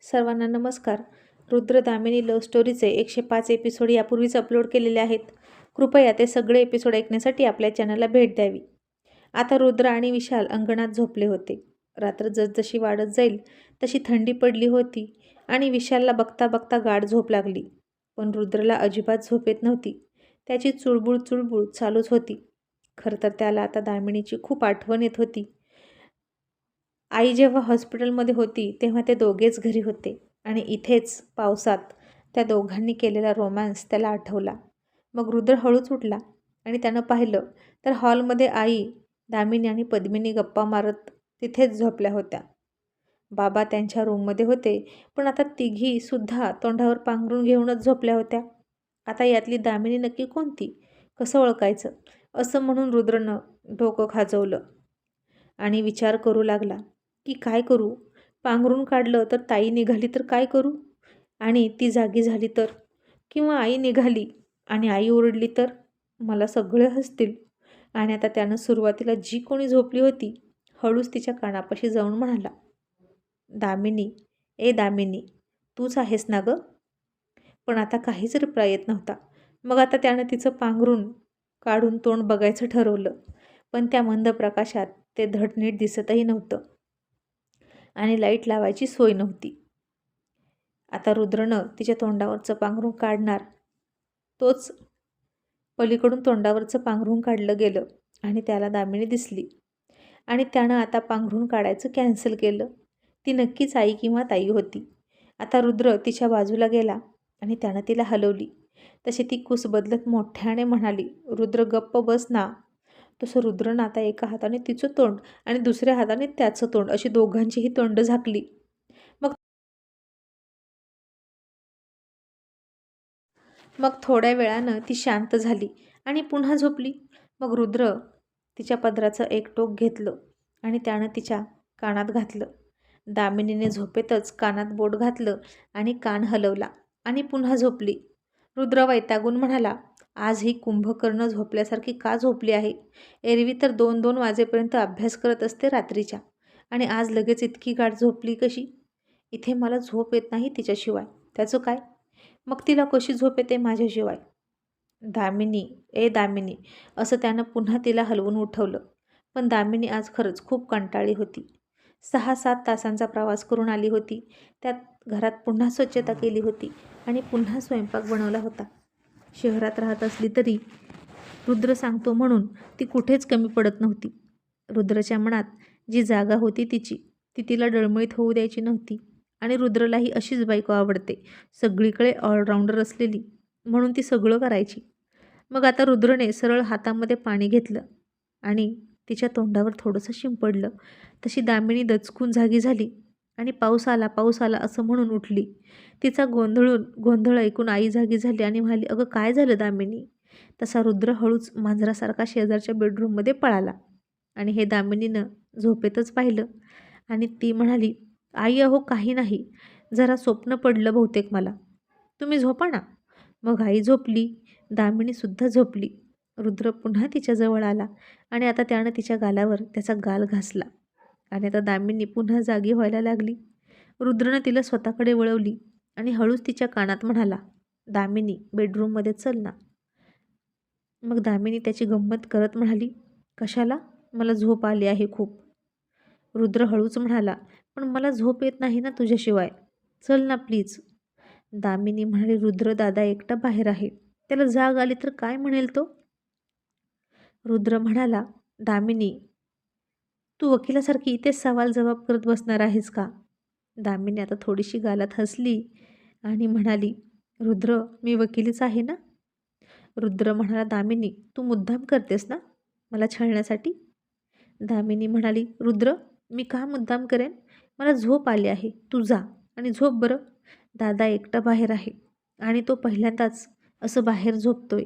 सर्वांना नमस्कार. रुद्र दामिनी लव्ह स्टोरीचे एकशे पाच एपिसोड यापूर्वीच अपलोड केलेले आहेत. कृपया ते सगळे एपिसोड ऐकण्यासाठी आपल्या चॅनलला भेट द्यावी. आता रुद्र आणि विशाल अंगणात झोपले होते. रात्र जसजशी वाढत जाईल तशी थंडी पडली होती आणि विशालला बघता बघता गाढ झोप लागली. पण रुद्रला अजिबात झोप येत नव्हती. त्याची चुळबुळ चुळबुळ चालूच होती. खरं तर त्याला आता दामिनीची खूप आठवण येत होती. आई जेव्हा हॉस्पिटलमध्ये होती तेव्हा ते दोघेच घरी होते आणि इथेच पावसात त्या दोघांनी केलेला रोमॅन्स त्याला आठवला. मग रुद्र हळूच उठला आणि त्यानं पाहिलं तर हॉलमध्ये आई दामिनी आणि पद्मिनी गप्पा मारत तिथेच झोपल्या होत्या. बाबा त्यांच्या रूममध्ये होते पण आता तिघीसुद्धा तोंडावर पांघरून घेऊनच झोपल्या होत्या. आता यातली दामिनी नक्की कोणती? कसं ओळखायचं? असं म्हणून रुद्रनं डोकं खाजवलं आणि विचार करू लागला. की काय करू? पांघरून काढलं तर ताई निघाली तर काय करू? आणि ती जागी झाली तर? किंवा आई निघाली आणि आई ओरडली तर? मला सगळे हसतील. आणि आता त्यानं सुरुवातीला जी कोणी झोपली होती हळूच तिच्या कानापाशी जाऊन म्हणाला दामिनी ए दामिनी तूच आहेस ना गं? पण आता काहीच रिप्लाय येत नव्हता. मग आता त्यानं तिचं पांघरून काढून तोंड बघायचं ठरवलं. पण त्या मंद प्रकाशात ते धडनीट दिसतही नव्हतं. आणि लाइट लावायची सोय नव्हती. आता रुद्रनं तिच्या तोंडावरचं पांघरून काढणार. तोच पलीकडून तोंडावरचं पांघरून काढलं गेलं आणि त्याला दामिनी दिसली. आणि त्यानं आता पांघरून काढायचं कॅन्सल केलं. ती नक्कीच आई किंवा ताई होती. आता रुद्र तिच्या बाजूला गेला आणि त्यानं तिला हलवली. तशी ती कुस बदलत मोठ्याने म्हणाली रुद्र गप्प बस ना. तसं रुद्रनं आता एका हाताने तिचं तोंड आणि दुसऱ्या हाताने त्याचं तोंड अशी दोघांचीही तोंड झाकली. मग मग थोड्या वेळानं ती शांत झाली आणि पुन्हा झोपली. मग रुद्र तिच्या पदराचं एक टोक घेतलं आणि त्यानं तिच्या कानात घातलं. दामिनीने झोपेतच कानात बोट घातलं आणि कान हलवला आणि पुन्हा झोपली. रुद्र वैतागून म्हणाला आज ही कुंभकर्ण झोपल्यासारखी का झोपली आहे? एरवी तर दोन दोन वाजेपर्यंत अभ्यास करत असते रात्रीच्या. आणि आज लगेच इतकी गाठ झोपली कशी? इथे मला झोप येत नाही तिच्याशिवाय. त्याचं काय? मग तिला कशी झोप येते माझ्याशिवाय? दामिनी ए दामिनी असं त्यानं पुन्हा तिला हलवून उठवलं. पण दामिनी आज खरंच खूप कंटाळी होती. सहा सात तासांचा प्रवास करून आली होती. त्यात घरात पुन्हा स्वच्छता केली होती आणि पुन्हा स्वयंपाक बनवला होता. शहरात राहत असली तरी रुद्र सांगतो म्हणून ती कुठेच कमी पडत नव्हती. रुद्रच्या मनात जी जागा होती तिची ती तिला डळमळीत होऊ द्यायची नव्हती आणि रुद्रलाही अशीच बायको आवडते सगळीकडे ऑलराऊंडर असलेली म्हणून ती सगळं करायची. मग आता रुद्रने सरळ हातामध्ये पाणी घेतलं आणि तिच्या तोंडावर थोडंसं शिंपडलं. तशी दामिनी दचकून जागी झाली. आणि पाऊस आला पाऊस आला असं म्हणून उठली. तिचा गोंधळून गोंधळ ऐकून आई जागी झाली आणि म्हणाली अगं काय झालं दामिनी? तसा रुद्र हळूच मांजरासारखा शेजारच्या बेडरूममध्ये पळाला आणि हे दामिनीनं झोपेतच पाहिलं आणि ती म्हणाली आई अहो काही नाही. जरा स्वप्न पडलं बहुतेक मला. तुम्ही झोपा ना. मग आई झोपली दामिनीसुद्धा झोपली. रुद्र पुन्हा तिच्याजवळ आला आणि आता त्यानं तिच्या गालावर त्याचा गाल घासला. आणि आता दामिनी पुन्हा जागी व्हायला लागली. रुद्रनं तिला स्वतःकडे वळवली आणि हळूच तिच्या कानात म्हणाला दामिनी बेडरूममध्ये चल ना. मग दामिनी त्याची गंमत करत म्हणाली कशाला? मला झोप आली आहे खूप. रुद्र हळूच म्हणाला पण मला झोप येत नाही ना तुझ्याशिवाय. चल ना प्लीज. दामिनी म्हणाली रुद्र दादा एकटा बाहेर आहे. त्याला जाग आली तर काय म्हणेल तो? रुद्र म्हणाला दामिनी तू वकिलासारखी इथेच सवाल जबाब करत बसणार आहेस का? दामिनी आता थोडीशी गालात हसली आणि म्हणाली रुद्र मी वकिलीच आहे ना? रुद्र म्हणाला दामिनी तू मुद्दाम करतेस ना मला छळण्यासाठी? दामिनी म्हणाली रुद्र मी का मुद्दाम करेन? मला झोप आली आहे तू जा आणि झोप बरं. दादा एकटा बाहेर आहे आणि तो पहिल्यांदाच असं बाहेर झोपतोय.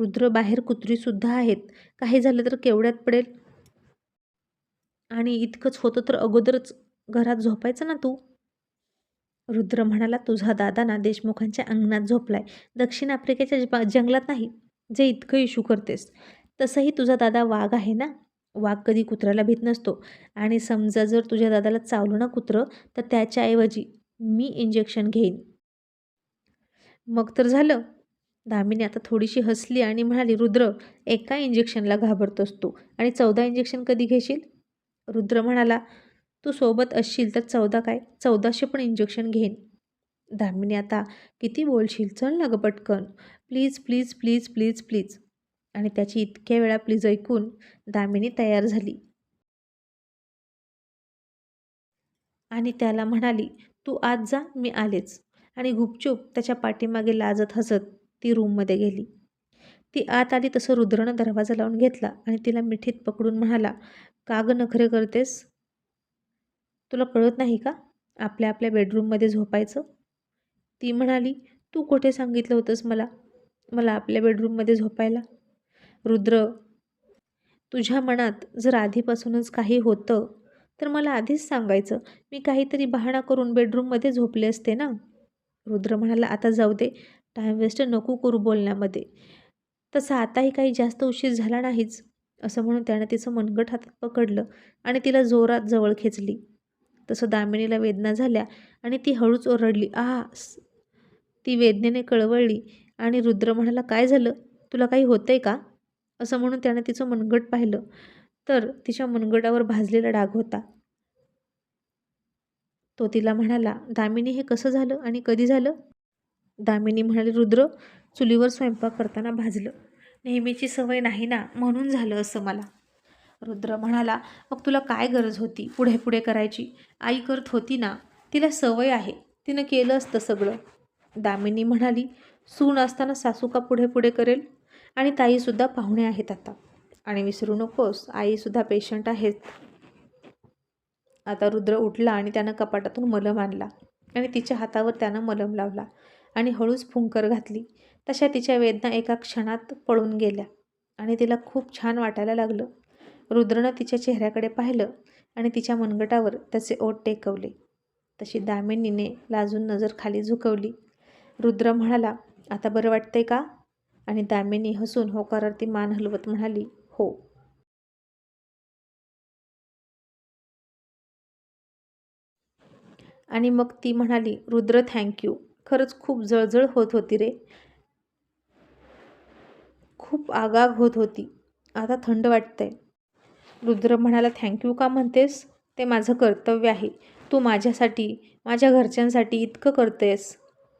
रुद्र बाहेर कुत्रीसुद्धा आहेत. काही झालं तर केवढ्यात पडेल? आणि इतकंच होतं तर अगोदरच घरात झोपायचं ना तू? रुद्र म्हणाला तुझा दादा ना देशमुखांच्या अंगणात झोपलाय. दक्षिण आफ्रिकेच्या जंगलात नाही जे इतकं इशू करतेस. तसंही तुझा दादा वाघ आहे ना? वाघ कधी कुत्र्याला भीत नसतो. आणि समजा जर तुझ्या दादाला चावलं ना कुत्रं तर त्याच्याऐवजी मी इंजेक्शन घेईन. मग तर झालं. दामिनी आता थोडीशी हसली आणि म्हणाली रुद्र एका इंजेक्शनला घाबरतोस तू आणि चौदा इंजेक्शन कधी घेशील? रुद्र म्हणाला तू सोबत असशील तर चौदा काय? चौदाशे पण इंजेक्शन घेईन. दामिनी आता किती बोलशील? चल ना ग पटकन. Please please please please please. आणि त्याची इतक्या वेळा प्लीज ऐकून दामिनी तयार झाली. आणि त्याला म्हणाली तू आज जा मी आलेच. आणि गुपचूप त्याच्या पाठीमागे लाजत हसत ती रूममध्ये गेली. ती आत आली तसं रुद्रनं दरवाजा लावून घेतला आणि तिला मिठीत पकडून म्हणाला काग नखरे करतेस? तुला कळत नाही का आपल्या आपल्या बेडरूममध्ये झोपायचं? ती म्हणाली तू कुठे सांगितलं होतंस मला? मला आपल्या बेडरूममध्ये झोपायला. रुद्र तुझ्या मनात जर आधीपासूनच काही होतं तर मला आधीच सांगायचं. मी काहीतरी बहाणा करून बेडरूममध्ये झोपले असते ना? रुद्र म्हणाला आता जाऊ दे. टाईम वेस्ट नको करू बोलण्यामध्ये. तसं आताही काही जास्त उशीर झाला नाहीच असं म्हणून त्यानं तिचं मनगट हातात पकडलं आणि तिला जोरात जवळ खेचली. तसं दामिनीला वेदना झाल्या आणि ती हळूच ओरडली आ ती वेदनेने कळवळली आणि रुद्र म्हणाला काय झालं? तुला काही होतंय का? असं म्हणून त्यानं तिचं मनगट पाहिलं. तर तिच्या मनगटावर भाजलेला डाग होता. तो तिला म्हणाला दामिनी हे कसं झालं आणि कधी झालं? दामिनी म्हणाली रुद्र चुलीवर स्वयंपाक करताना भाजलं. नेहमीची सवय नाही ना? म्हणून झालं असं मला. रुद्र म्हणाला मग तुला काय गरज होती पुढे पुढे करायची? आई करत होती ना? तिला सवय आहे. तिनं केलं असतं सगळं. दामिनी म्हणाली सून असताना सासू का पुढे पुढे करेल? आणि ताईसुद्धा पाहुणे आहेत आता. आणि विसरू नकोस आईसुद्धा पेशंट आहेत. आता रुद्र उठला आणि त्यानं कपाटातून मलम आणला आणि तिच्या हातावर त्यानं मलम लावला. आणि हळूच फुंकर घातली. तशा तिच्या वेदना एका क्षणात पळून गेल्या आणि तिला खूप छान वाटायला लागलं. रुद्रनं तिच्या चेहऱ्याकडे पाहिलं आणि तिच्या मनगटावर त्याचे ओठ टेकवले. तशी दामिनीने लाजून नजर खाली झुकवली. रुद्र म्हणाला आता बरं वाटतंय का? आणि दामिनी हसून होकारार्थी मान हलवत म्हणाली हो. आणि मग ती म्हणाली रुद्र थँक्यू खरंच खूप जळजळ होत होती रे. खूप आगाग होत होती. आता थंड वाटतंय. रुद्र म्हणाला थँक्यू का म्हणतेस? ते माझं कर्तव्य आहे. तू माझ्यासाठी माझ्या घरच्यांसाठी इतकं करतेस.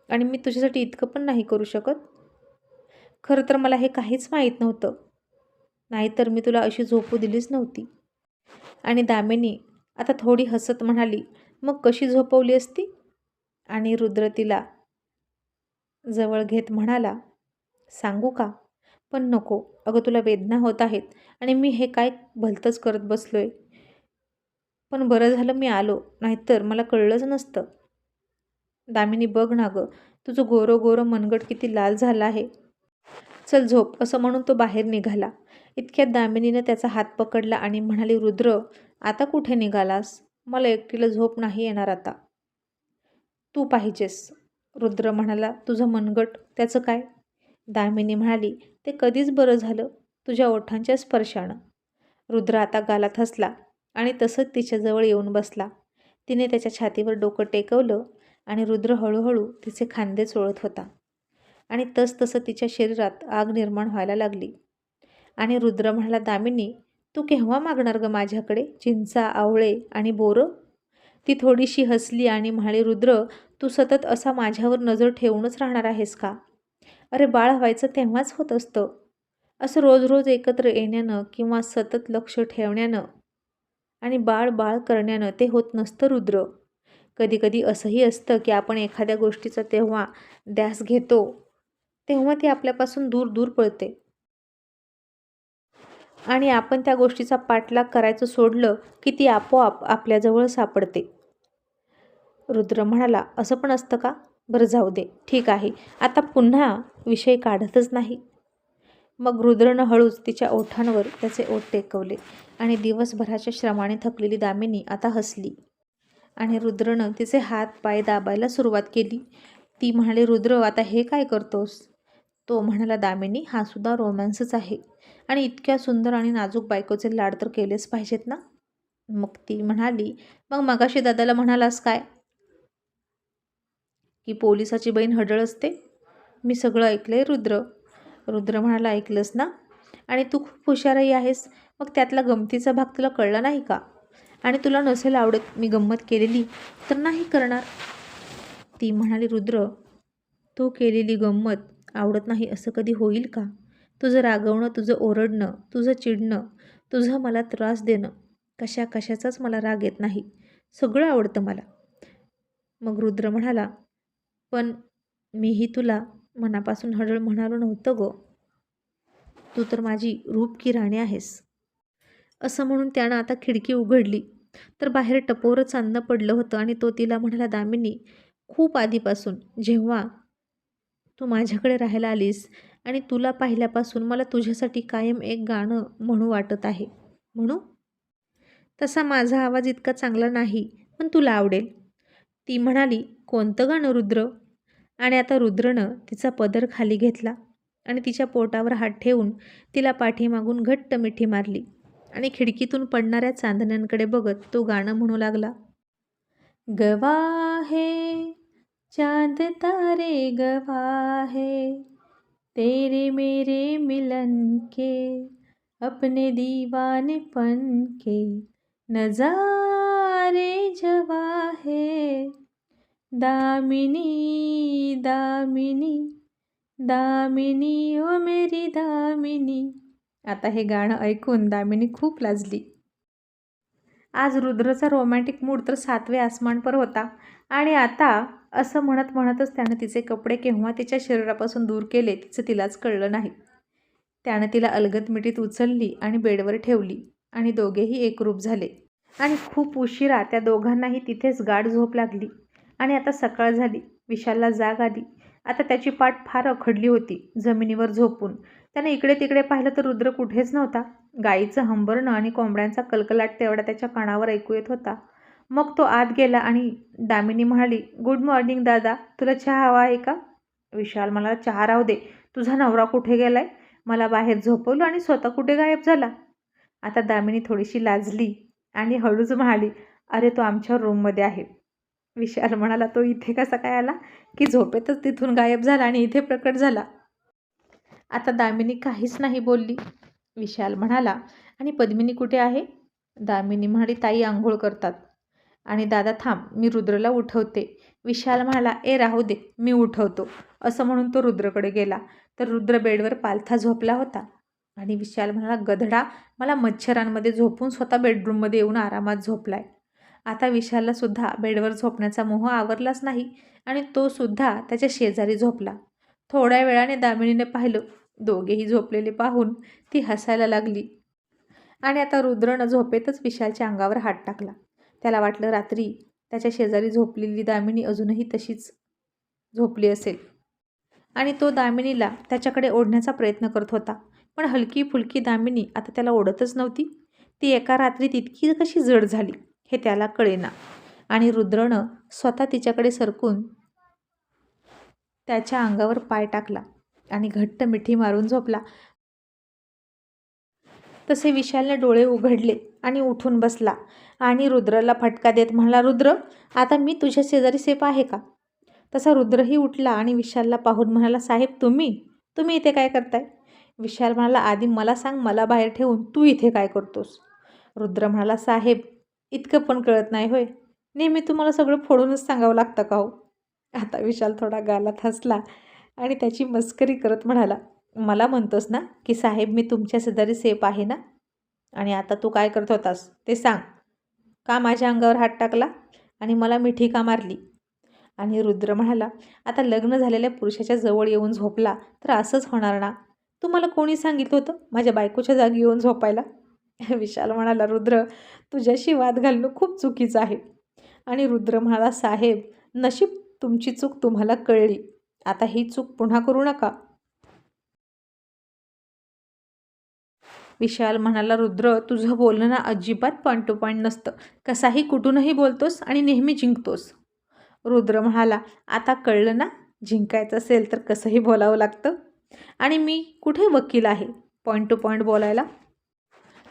आणि मी तुझ्यासाठी इतकं पण नाही करू शकत. खरं तर मला हे काहीच माहीत नव्हतं. नाहीतर मी तुला अशी झोपू दिलीच नव्हती. आणि दामिनी आता थोडी हसत म्हणाली मग कशी झोपवली असती? आणि रुद्र तिला जवळ घेत म्हणाला सांगू का? पण नको. अगं तुला वेदना होत आहेत आणि मी हे काय भलतंच करत बसलो आहे पण बरं झालं मी आलो नाहीतर मला कळलंच नसतं. दामिनी बघ ना गं. तुझं गोरं गोरं मनगट किती लाल झाला आहे. चल झोप. असं म्हणून तो बाहेर निघाला. इतक्यात दामिनीनं त्याचा हात पकडला आणि म्हणाली रुद्र आता कुठे निघालास? मला एकटीला झोप नाही येणार आता. तू पाहिजेस. रुद्र म्हणाला तुझं मनगट त्याचं काय? दामिनी म्हणाली ते कधीच बरं झालं तुझ्या ओठांच्या स्पर्शानं. रुद्र आता गालात हसला आणि तसंच तिच्याजवळ येऊन बसला. तिने त्याच्या छातीवर डोकं टेकवलं आणि रुद्र हळूहळू तिचे खांदे चोळत होता. आणि तसतसं तिच्या शरीरात आग निर्माण व्हायला लागली. आणि रुद्र म्हणाला दामिनी तू केव्हा मागणार ग माझ्याकडे? चिंचा आवळे आणि बोरं? ती थोडीशी हसली आणि म्हणाली रुद्र तू सतत असा माझ्यावर नजर ठेवूनच राहणार आहेस का? अरे बाळ व्हायचं तेव्हाच होत असतं. असं रोज रोज एकत्र येण्यानं किंवा सतत लक्ष ठेवण्यानं आणि बाळ बाळ करण्यानं ते होत नसतं रुद्र. कधीकधी असंही असतं की आपण एखाद्या गोष्टीचा तेव्हा ध्यास घेतो तेव्हा ती आपल्यापासून दूर दूर पळते. आणि आपण त्या गोष्टीचा पाठलाग करायचं सोडलं की ती आपोआप आपल्याजवळ सापडते. रुद्र म्हणाला असं पण असतं का? बरं जाऊ दे. ठीक आहे. आता पुन्हा विषय काढतच नाही. मग रुद्रनं हळूच तिच्या ओठांवर त्याचे ओठ टेकवले आणि दिवसभराच्या श्रमाने थकलेली दामिनी आता हसली आणि रुद्रनं तिचे हात पाय दाबायला सुरुवात केली. ती म्हणाली रुद्र आता हे काय करतोस? तो म्हणाला दामिनी हा सुद्धा रोमॅन्सच आहे आणि इतक्या सुंदर आणि नाजूक बायकोचे लाड तर केलेच पाहिजेत ना? मग ती म्हणाली मग मगाशी दादाला म्हणालास काय? की पोलिसाची बहीण हडळ असते? मी सगळं ऐकलं आहे रुद्र. रुद्र म्हणाला ऐकलंस ना? आणि तू खूप हुशारही आहेस. मग त्यातला गमतीचा भाग तुला कळला नाही का? आणि तुला नसेल आवडत मी गंमत केलेली तर नाही करणार. ती म्हणाली रुद्र तू केलेली गंमत आवडत नाही असं कधी होईल का? तुझं रागवणं तुझं ओरडणं तुझं चिडणं तुझं मला त्रास देणं कशा कशाचाच मला राग येत नाही. सगळं आवडतं मला. मग रुद्र म्हणाला पण मीही तुला मनापासून हळळ म्हणालो नव्हतं गो. तू तर माझी रूप की राणी आहेस. असं म्हणून त्यानं आता खिडकी उघडली. तर बाहेर टपोरं चांदणं पडलं होतं आणि तो तिला म्हणाला दामिनी खूप आधीपासून जेव्हा तू माझ्याकडे राहायला आलीस आणि तुला पाहिल्यापासून मला तुझ्यासाठी कायम एक गाणं म्हणू वाटत आहे. म्हणू? तसा माझा आवाज इतका चांगला नाही पण तुला आवडेल. ती म्हणाली कोणतं गाणं रुद्र? आणि आता रुद्रनं तिचा पदर खाली घेतला आणि तिच्या पोटावर हात ठेवून तिला पाठीमागून घट्ट मिठी मारली आणि खिडकीतून पडणाऱ्या चांदण्यांकडे बघत तो गाणं म्हणू लागला. गवाहे चांद तारे गवाहे तेरे मेरे मिलन के अपने दीवानेपन के नजारे जवा है दामिनी दामिनी दामिनी ओ मेरी दामिनी. आता हे गाणं ऐकून दामिनी खूप लाजली. आज रुद्रचा रोमॅन्टिक मूड तर सातवे आसमानपर होता. आणि आता असं म्हणत म्हणतच त्यानं तिचे कपडे केव्हा तिच्या शरीरापासून दूर केले तिचं तिलाच कळलं नाही. त्यानं तिला अलगद मिठीत उचलली आणि बेडवर ठेवली आणि दोघेही एकरूप झाले. आणि खूप उशिरा त्या दोघांनाही तिथेच गाढ झोप लागली. आणि आता सकाळ झाली. विशालला जाग आली. आता त्याची पाठ फार अखडली होती जमिनीवर झोपून. त्याने इकडे तिकडे पाहिलं तर रुद्र कुठेच नव्हता. गाईचं हंबरणं आणि कोंबड्यांचा कलकलाट तेवढा त्याच्या कानावर ऐकू येत होता. मग तो आत गेला आणि दामिनी म्हणाली गुड मॉर्निंग दादा तुला चहा हवा आहे का? विशाल मला चहा राहू दे. तुझा नवरा कुठे गेलाय? मला बाहेर झोपवलं आणि स्वतः कुठे गायब झाला. आता दामिनी थोडीशी लाजली. आणि हळूच म्हणाली अरे तो आमच्या रूममध्ये आहे. विशाल म्हणाला तो इथे कसा काय आला? की झोपेतच तिथून गायब झाला आणि इथे प्रकट झाला. आता दामिनी काहीच नाही बोलली. विशाल म्हणाला आणि पद्मिनी कुठे आहे? दामिनी म्हणाली ताई आंघोळ करतात. आणि दादा थांब मी रुद्रला उठवते. विशाल म्हणाला ए राहू दे मी उठवतो. असं म्हणून तो रुद्रकडे गेला. तर रुद्र बेडवर पालथा झोपला होता. आणि विशाल म्हणाला गधडा मला मच्छरांमध्ये झोपून स्वतः बेडरूममध्ये येऊन आरामात झोपलाय. आता विशाललासुद्धा बेडवर झोपण्याचा मोह आवरलाच नाही आणि तो सुद्धा त्याच्या शेजारी झोपला. थोड्या वेळाने दामिनीने पाहिलं दोघेही झोपलेले पाहून ती हसायला लागली. आणि आता रुद्रनं झोपेतच विशालच्या अंगावर हात टाकला. त्याला वाटलं रात्री त्याच्या शेजारी झोपलेली दामिनी अजूनही तशीच झोपली असेल. आणि तो दामिनीला त्याच्याकडे ओढण्याचा प्रयत्न करत होता. पण हलकी फुलकी दामिनी आता त्याला ओढतच नव्हती. ती एका रात्रीत इतकी कशी जड झाली हे त्याला कळेना. आणि रुद्रनं स्वतः तिच्याकडे सरकून त्याच्या अंगावर पाय टाकला आणि घट्ट मिठी मारून झोपला. तसे विशालने डोळे उघडले आणि उठून बसला आणि रुद्रला फटका देत म्हणाला रुद्र आता मी तुझ्या शेजारी सेफ आहे का? तसा रुद्रही उठला आणि विशालला पाहून म्हणाला साहेब तुम्ही? तुम्ही इथे काय करताय? विशाल म्हणाला आधी मला सांग मला बाहेर ठेवून तू इथे काय करतोस? रुद्र म्हणाला साहेब इतकं पण कळत नाही होय. नेहमी तुम्हाला सगळं फोडूनच सांगावं लागतं का हो? आता विशाल थोडा गालात हसला आणि त्याची मस्करी करत म्हणाला मला म्हणतोस ना की साहेब मी तुमच्या शेजारी सेफ आहे ना? आणि आता तू काय करत होतास ते सांग. का माझ्या अंगावर हात टाकला आणि मला मिठी का मारली? आणि रुद्र म्हणाला आता लग्न झालेल्या पुरुषाच्या जवळ येऊन झोपला तर असंच होणार ना? तुम्हाला कोणी सांगितलं होतं? माझ्या बायकोच्या जागी येऊन झोपायला? विशाल म्हणाला रुद्र तुझ्याशी वाद घालणं खूप चुकीचं आहे. आणि रुद्र म्हणाला साहेब नशीब तुमची चूक तुम्हाला कळली. आता ही चूक पुन्हा करू नका. विशाल म्हणाला रुद्र तुझं बोलणं ना अजिबात पॉईंट टू पॉईंट नसतं. कसाही कुठूनही बोलतोस आणि नेहमी जिंकतोस. रुद्र म्हणाला आता कळलं ना? जिंकायचं असेल तर कसंही बोलावं लागतं. आणि मी कुठे वकील आहे? पॉईंट टू पॉईंट बोलायला.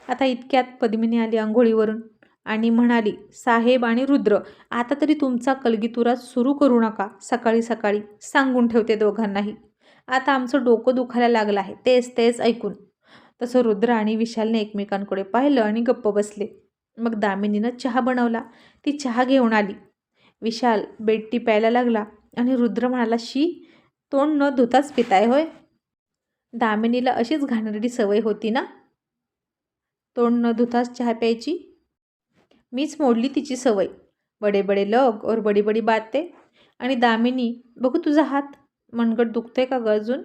आता इतक्यात पद्मिनी आली आंघोळीवरून आणि म्हणाली साहेब आणि रुद्र आता तरी तुमचा कलगीतुरा सुरू करू नका. सकाळी सकाळी सांगून ठेवते दोघांनाही. आता आमचं डोकं दुखायला लागलं आहे. तेच तेच ऐकून. तसं रुद्र आणि विशालने एकमेकांकडे पाहिलं आणि गप्प बसले. मग दामिनीनं चहा बनवला. ती चहा घेऊन आली. विशाल बेटी प्यायला लागला आणि रुद्र म्हणाला शी तोंड न धुताच पिताय होय? दामिनीला अशीच घाणेरडी सवय होती ना? तोंड न धुताच चहा प्यायची? मीच मोडली तिची सवय. बडे बडे लग और बडी बडी बाते. आणि दामिनी बघू तुझा हात. मनगट दुखतंय का ग अजून?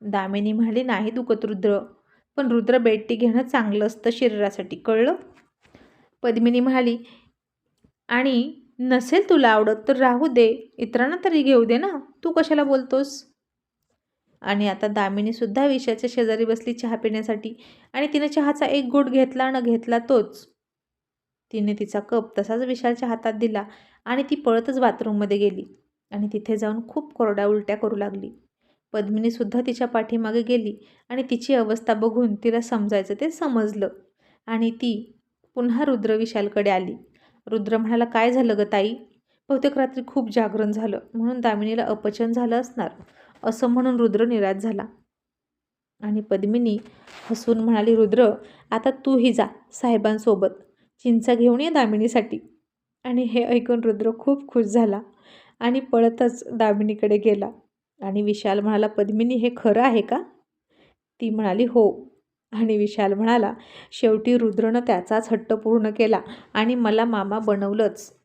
दामिनी म्हणाली नाही दुखत रुद्र. पण रुद्र बेट्टी घेणं चांगलं असतं शरीरासाठी कळलं? पद्मिनी म्हणाली आणि नसेल तुला आवडत तर राहू दे. इतरांना तरी घेऊ दे ना. तू कशाला बोलतोस? आणि आता दामिनीसुद्धा विषयाच्या शेजारी बसली चहा पिण्यासाठी. आणि तिने चहाचा एक घोट घेतला न घेतला तोच. तिने तिचा कप तसाच विशालच्या हातात दिला आणि ती पळतच बाथरूममध्ये गेली. आणि तिथे जाऊन खूप कोरड्या उलट्या करू लागली. पद्मिनीसुद्धा तिच्या पाठीमागे गेली आणि तिची अवस्था बघून तिला समजायचं ते समजलं. आणि ती पुन्हा रुद्र विशालकडे आली. रुद्र म्हणाला काय झालं ग ताई? बहुतेक रात्री खूप जागरण झालं. म्हणून दामिनीला अपचन झालं असणार. असं म्हणून रुद्र निराश झाला. आणि पद्मिनी हसून म्हणाली रुद्र आता तूही जा साहेबांसोबत. चिंचा घेऊन ये दामिनीसाठी. आणि हे ऐकून रुद्र खूप खुश झाला आणि पळतच दामिनीकडे गेला. आणि विशाल म्हणाला पद्मिनी हे खरं आहे का? ती म्हणाली हो. आणि विशाल म्हणाला शेवटी रुद्रनं त्याचाच हट्ट पूर्ण केला आणि मला मामा बनवलंच.